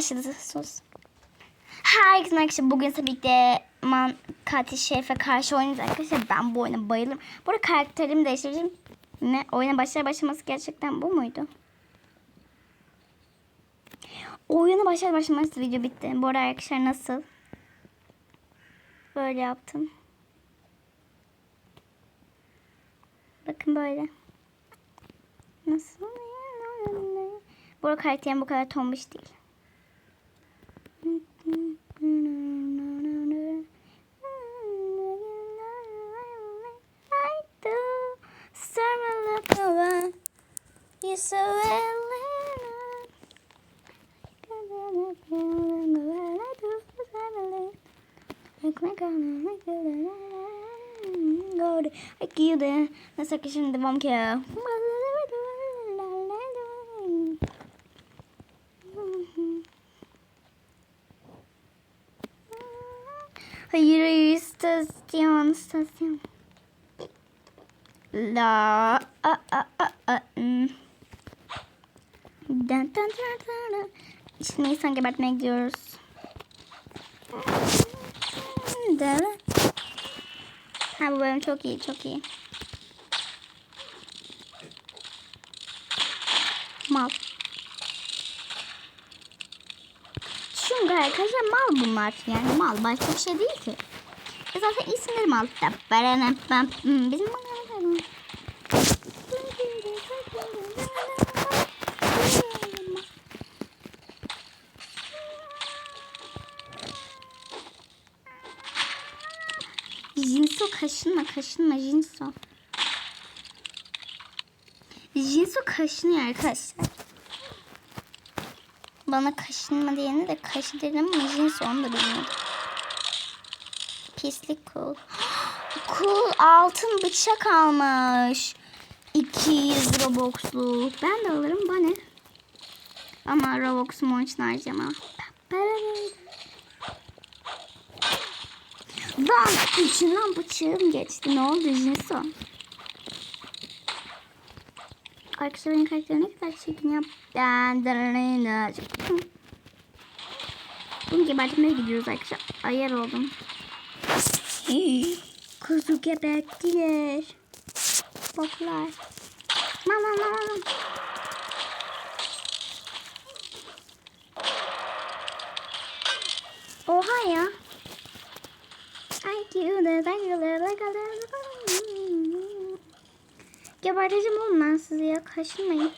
Başladı sus. Herkese arkadaşlar bugün tabii ki de Man Katil Şerif'e karşı oynayacağız arkadaşlar. Ben bu oyuna bayılırım. Bu arada karakterimi değiştireceğim. Ne? Oyuna başlar başlaması gerçekten bu muydu? Oyuna başlar başlaması video bitti. Bu arada arkadaşlar nasıl? Böyle yaptım. Bakın böyle. Nasıl? Bu arada karakterim bu kadar tombiş değil. I killed the second bomb kill. İstasyon. La a a a a. hmm. Dun, dun, dun, dun. Şimdi insan gebertmeye gidiyoruz. Ha bu bölüm çok iyi çok iyi. Mal. Çünkü arkadaşlar mal bunlar. Yani mal başka bir şey değil ki. Zaten isimleri mal. Hmm, Bizim Jinso kaşınma kaşınma Jinso. Jinso kaşınıyor arkadaşlar. Bana kaşınma diyene de kaşı dedim ama Jinso onu da bilmiyorum. Pislik cool. Cool altın bıçak almış. 200 Robux'lu. Ben de alırım bana. Ama Robux'umu için harcama. Lan içinden bıçağım geçti. Ne oldu Jinso? Arkadaşlar benim karakterim ne kadar çirkin yap. Bunu gebertmeye gidiyoruz arkadaşlar. Ayar oldum. Kuzu geberttiler. Boklar. Mama mama mama. Oha ya. Ay cute, ben Geberteceğim oğlum ben sizi ya. Kaşınmayın.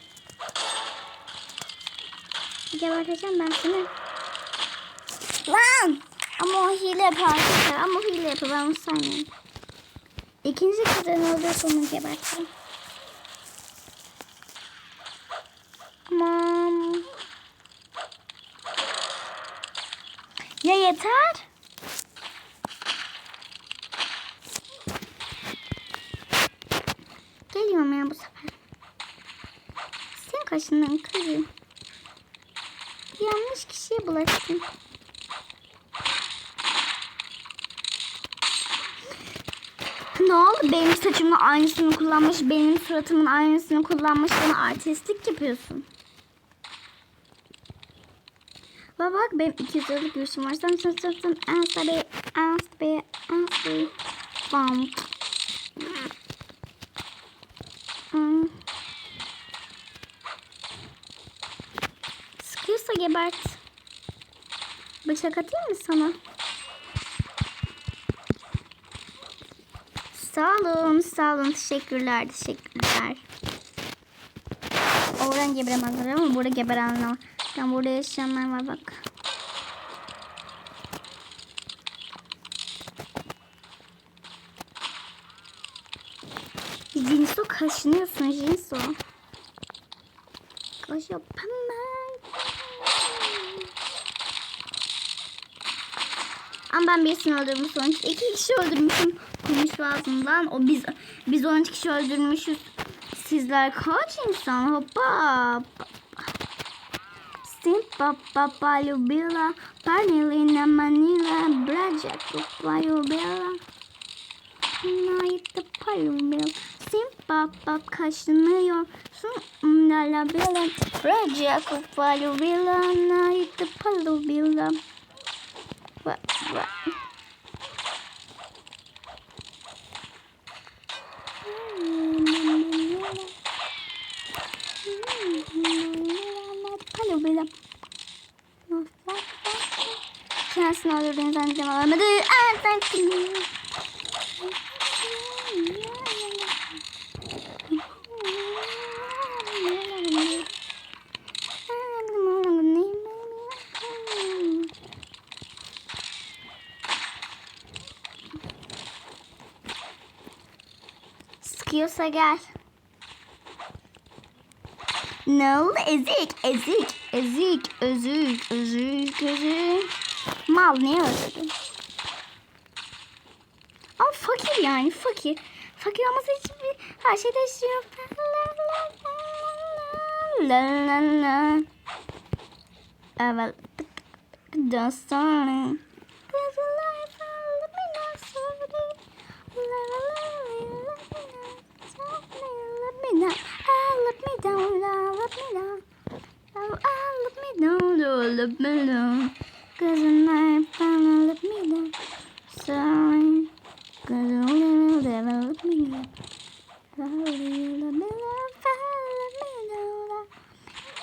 Geberteceğim ben seni. Ama o hile arkadaşlar. Ama hile yapar. Ben onu saymıyorum. İkinci kızın öldürüp onu gebertirim. Tamam. Ya yeter. Geliyorum ya bu sefer. Senin kaşından kırayım. Yanlış kişiye bulaştın. Ne oldu? Benim saçımın aynısını kullanmış, benim suratımın aynısını kullanmış. Bana artistlik yapıyorsun. Bak bak benim 200 liralık görüşüm var. Sen sen sen sen answer answer answer bam. Hmm. Sıkıyorsa gebert. Bıçak atayım mı sana? Sağ olun, sağ olun. Teşekkürler, teşekkürler. Oradan geberemezler ama burada geberenler var. Ben burada yaşayanlar var bak. Jinso kaşınıyorsun Jinso. Kaş yapamam. Ama ben birisini öldürmüş 12 iki kişi öldürmüşüm konuş ağzından. O biz biz 12 kişi öldürmüşüz. Sizler kaç insan? Hoppa. Sim papa palubila panilina manila braja kupayubila. Nayta palubila. Sim papa kaşınıyor. Sun mm, la la bila braja kupayubila. Nayta palubila. 자신화로변상시험을만들기아담스 리. Sıkıyorsa gel. Ne oldu? Ezik, ezik, ezik, ezik, ezik, ezik. Mal niye öldürdün? Ama fakir yani fakir. Fakir olması için bir her şey değiştiriyor. La la la. Evet. Dostlarım. Never let me down. Sorry, let me down, let me down.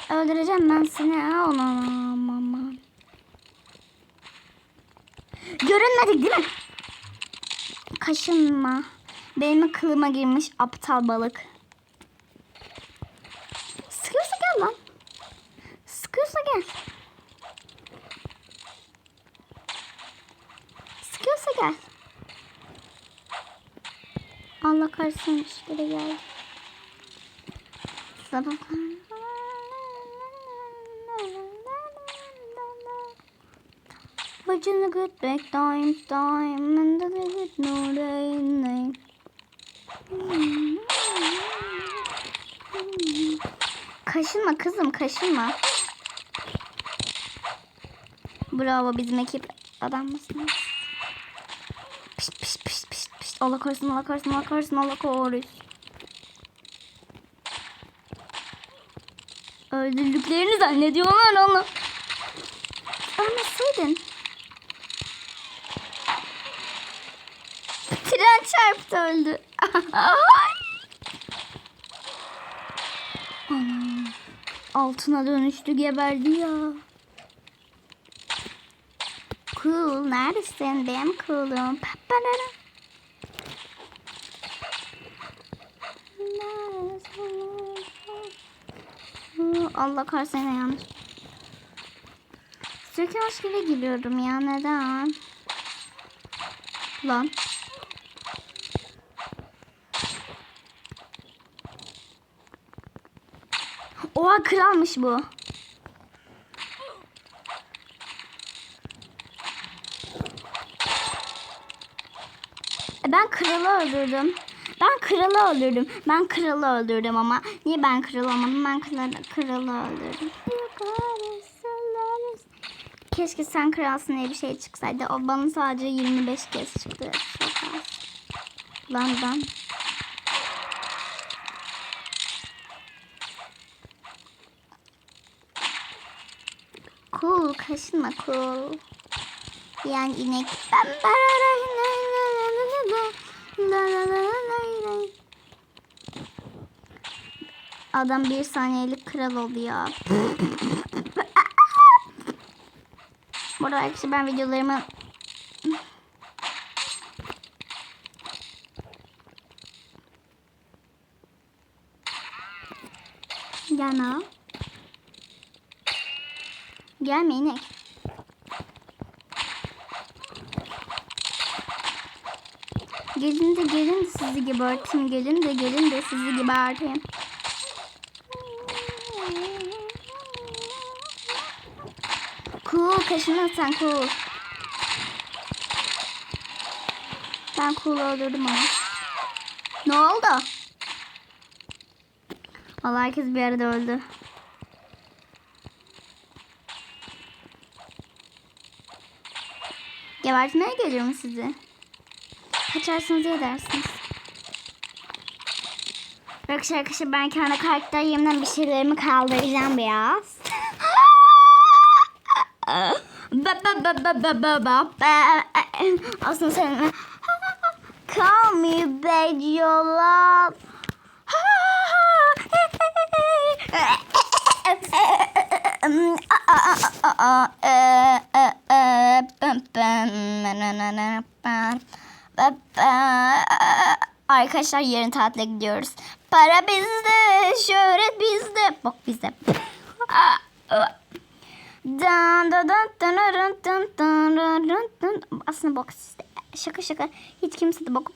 Öldüreceğim ben seni. Aman aman. Görünmedik değil mi? Kaşınma. Benim kılıma girmiş aptal balık. Sıkıyorsa gel lan. Sıkıyorsa gel. Sıkıyorsa gel. Allah kahretsin işte de geldi. Sabahlar. Virgin a good back time time and the good no day. Kaşınma kızım kaşınma. Bravo bizim ekip adam mısınız? Allah korusun Allah korusun Allah korusun Allah korusun. Öldürdüklerini zannediyorlar onu. Ölmeseydin. Tren çarptı öldü. Altına dönüştü geberdi ya. Cool neredesin benim cool'um? Paparara. Allah kahretsin yanlış. Sürekli aşkıyla giriyorum ya neden? Lan. Oha kralmış bu. E, Ben kralı öldürdüm. Ben kralı öldürdüm. Ben kralı öldürdüm ama. Niye ben kral olmadım? Ben kralı, kralı öldürdüm. Keşke sen kralsın diye bir şey çıksaydı. O bana sadece 25 kez çıktı. Lan ben. Cool, kaşınma cool. Yani inek. Ben Adam bir saniyelik kral oldu ya. Bu arada arkadaşlar ben videolarımı Gelme. Gelme inek. Gelin de gelin sizi geberteyim. Gelin de gelin de sizi geberteyim. Cool kaşınır sen cool. Ben cool öldürdüm onu. Ne oldu? Vallahi herkes bir arada öldü. Gebertmeye geliyorum sizi. Kaçarsınız ya dersiniz. Arkadaşlar arkadaşlar ben kendi karakter yerimden bir şeylerimi kaldıracağım biraz. Ba ba ba ba ba ba ba. Aslında sen Call me baby your love. Arkadaşlar yarın tatile gidiyoruz. Para bizde, şöhret bizde. Bak bizde. Aslında bok sizde. Şaka şaka. Hiç kimse de bok.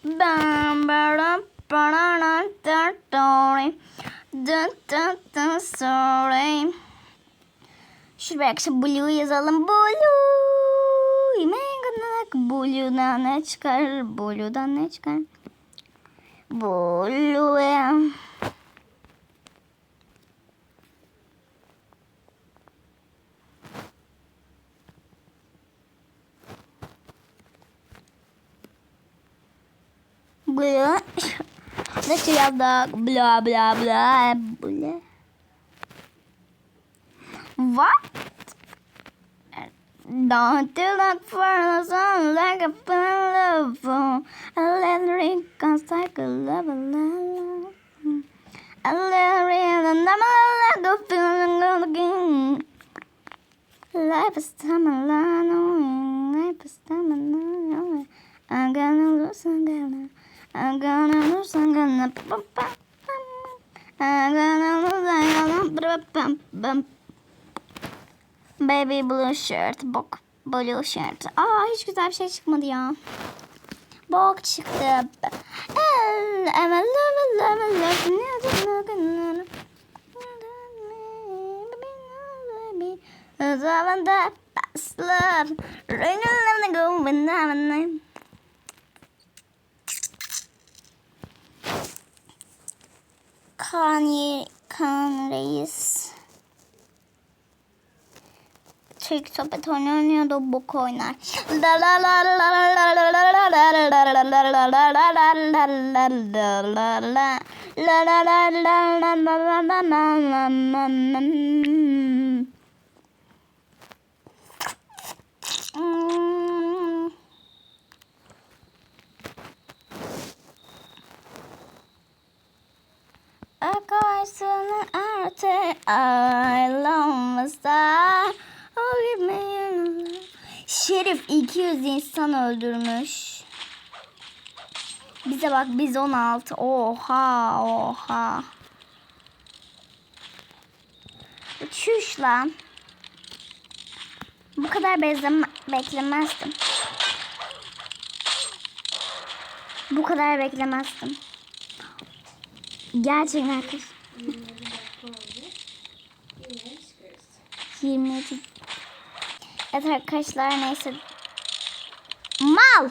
Şuraya akşam blue yazalım. Blue. Yemeğe kadar blue'dan ne çıkar? Blue'dan ne çıkar? buluyorum. Bla. Nasıl yazdık? Bla bla bla. Bla. What? Don't do that for the sun like a love. A little ring comes like a love, a little ring and I'm like a feeling again. Life is time alone, life is time alone. I'm gonna lose, I'm gonna, I'm gonna lose, I'm gonna. I'm gonna lose, I'm gonna. Baby blue shirt, bok blue shirt. Aa hiç güzel bir şey çıkmadı ya. Bok çıktı. I'm a love, love, love. Zaman da paslar. Reynalarına go when I'm Kanye, Kan Reis. Türk sepet oyunu oynuyordu bok oynar. Akarsın artık ayrılmazlar. Şerif 200 insan öldürmüş. Bize bak biz 16. Oha oha. Çüş lan. Bu kadar bezleme, beklemezdim. Bu kadar beklemezdim. Gerçekten arkadaşlar. 27. Evet arkadaşlar neyse. Mal.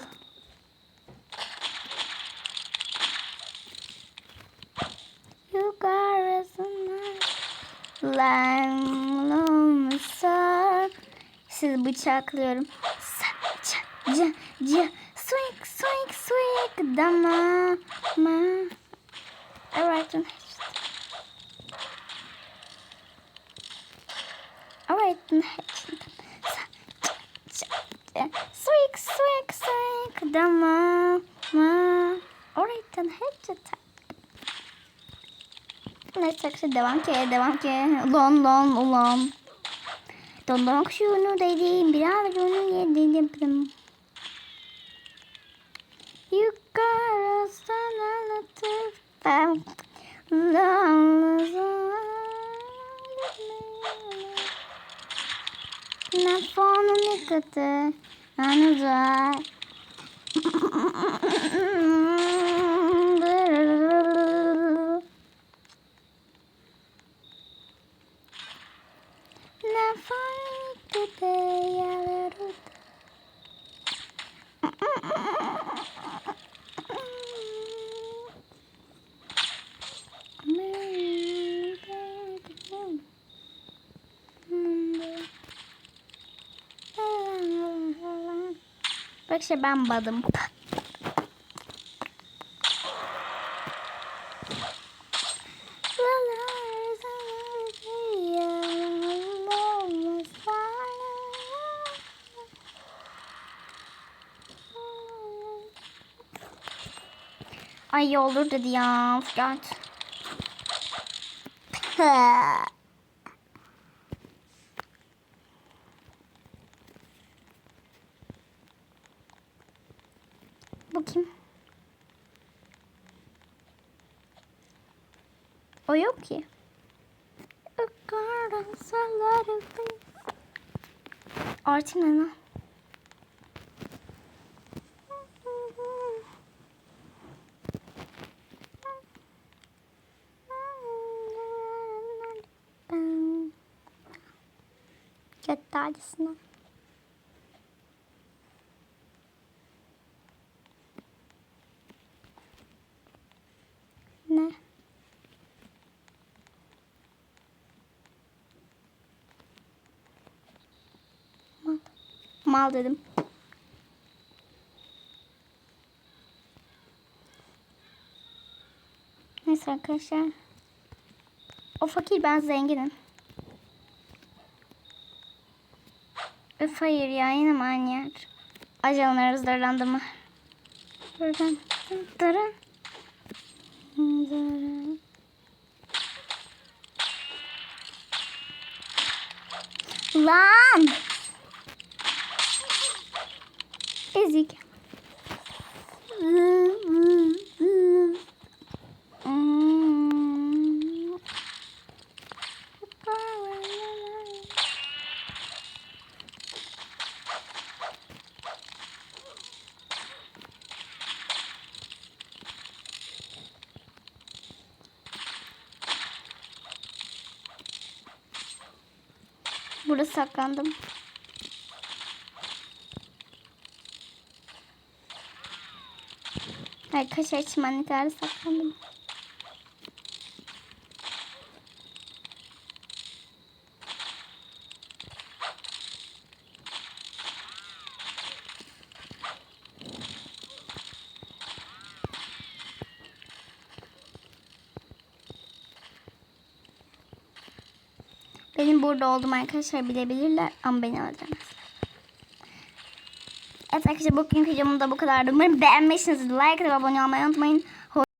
Lime sir. Sizi bıçaklıyorum. Ca. Swing, swing, swing. Dama, ma. Alright. Alright. Swig swig swig dama ma. Oradan hepsi Neyse arkadaşlar devam ki devam ki. Lon lon lon. Don don şunu dedim biraz onu yedim. の猫とあのぞ Arkadaşlar ben badım. Ay iyi olur dedi ya. Fırat. O yok ki. Artı ne lan? Göt dağcısına. Ne? Mal. Mal dedim. Neyse arkadaşlar. O fakir ben zenginim. Öf hayır ya yine mi aynı yer? Ajanlar hızlarlandı mı? Buradan. Dırın. Dırın. Lan! Ezik. Burada saklandım. Arkadaşlar çimenliklerde saklandım. Benim burada olduğumu arkadaşlar bilebilirler ama beni öldüremezler. Evet arkadaşlar bugünkü videomda bu kadardı. Umarım beğenmişsinizdir. Like atıp abone olmayı unutmayın.